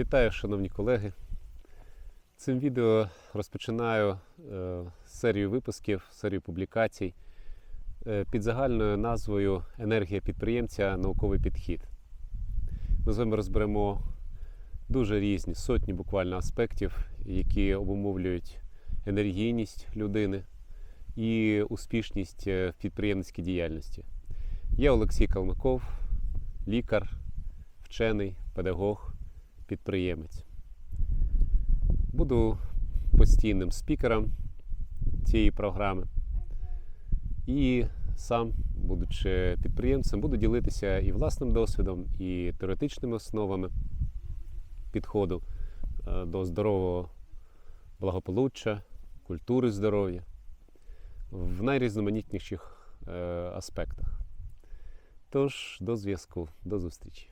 Вітаю, шановні колеги. Цим відео розпочинаю е, серію випусків, серію публікацій е, під загальною назвою Енергія підприємця науковий підхід. Ми з вами розберемо дуже різні сотні буквально аспектів, які обумовлюють енергійність людини і успішність е, в підприємницькій діяльності. Я Олексій Калмаков, лікар, вчений, педагог, підприємець. Буду постійним спікером цієї програми. І сам, будучи підприємцем, буду ділитися і власним досвідом, і теоретичними основами підходу е, до здорового благополуччя, культури здоров'я в найрізноманітніших е, аспектах. Тож, до зв'язку, до зустрічі.